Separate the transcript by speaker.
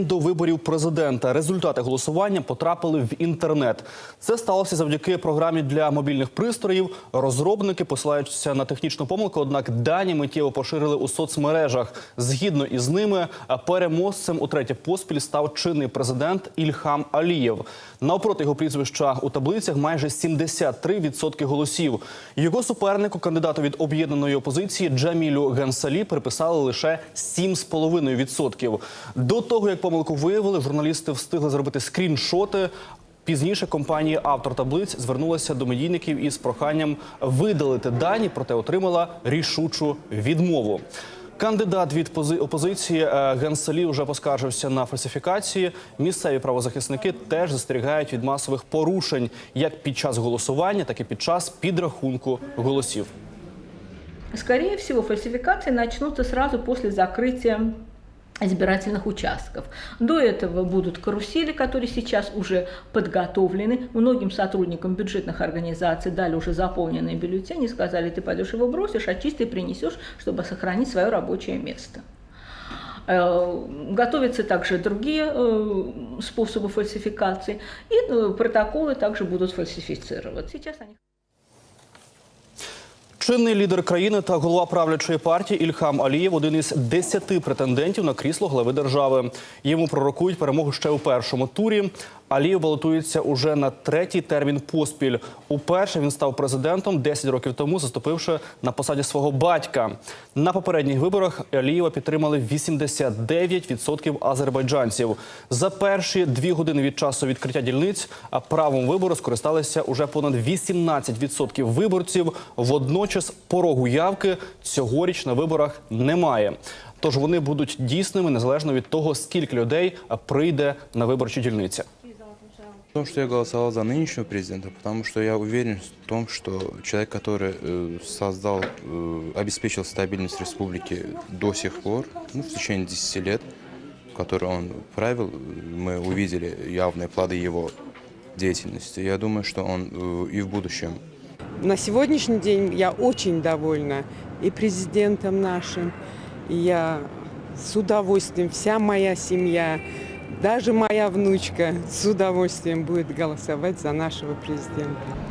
Speaker 1: До виборів президента результати голосування потрапили в інтернет. Це сталося завдяки програмі для мобільних пристроїв. Розробники посилаються на технічну помилку, однак дані миттєво поширили у соцмережах. Згідно із ними, переможцем у третє поспіль став чинний президент Ільхам Алієв. Навпроти його прізвища у таблицях майже 73% голосів. Його супернику, кандидату від об'єднаної опозиції Джамілю Гансалі, приписали лише 7,5%. До того як помилку виявили, журналісти встигли зробити скріншоти. Пізніше компанія автор таблиць звернулася до медійників із проханням видалити дані, проте отримала рішучу відмову. Кандидат від опозиції е, Генсалі вже поскаржився на фальсифікації. Місцеві правозахисники теж застерігають від масових порушень як під час голосування, так і під час підрахунку голосів.
Speaker 2: Скорее всего, фальсификации начнутся сразу после закрытия избирательных участков. До этого будут карусели, которые сейчас уже подготовлены. Многим сотрудникам бюджетных организаций дали уже заполненные бюллетени, сказали, ты пойдешь его бросишь, а чистый принесешь, чтобы сохранить свое рабочее место. Э, Готовятся также другие э, способы фальсификации, и э, протоколы также будут фальсифицировать. Сейчас они
Speaker 1: Чинний лідер країни та голова правлячої партії Ільхам Алієв один із десяти претендентів на крісло глави держави. Йому пророкують перемогу ще у першому турі. Алієв балотується уже на третій термін поспіль. Уперше він став президентом 10 років тому, заступивши на посаді свого батька. На попередніх виборах Алієва підтримали 89% азербайджанців. За перші дві години від часу відкриття дільниць а правом вибору скористалися уже понад 18% виборців. Водночас порогу явки цьогоріч на виборах немає. Тож вони будуть дійсними незалежно від того, скільки людей прийде на виборчі дільниці
Speaker 3: В том, что я голосовал за нынешнего президента, потому что я уверен в том, что человек, который э, создал, э, обеспечил стабильность республики до сих пор, ну, в течение 10 лет, который он правил, э, мы увидели явные плоды его деятельности. Я думаю, что он э, и в будущем
Speaker 4: На сегодняшний день я очень довольна и президентом нашим. И я с удовольствием, вся моя семья, даже моя внучка с удовольствием будет голосовать за нашего президента.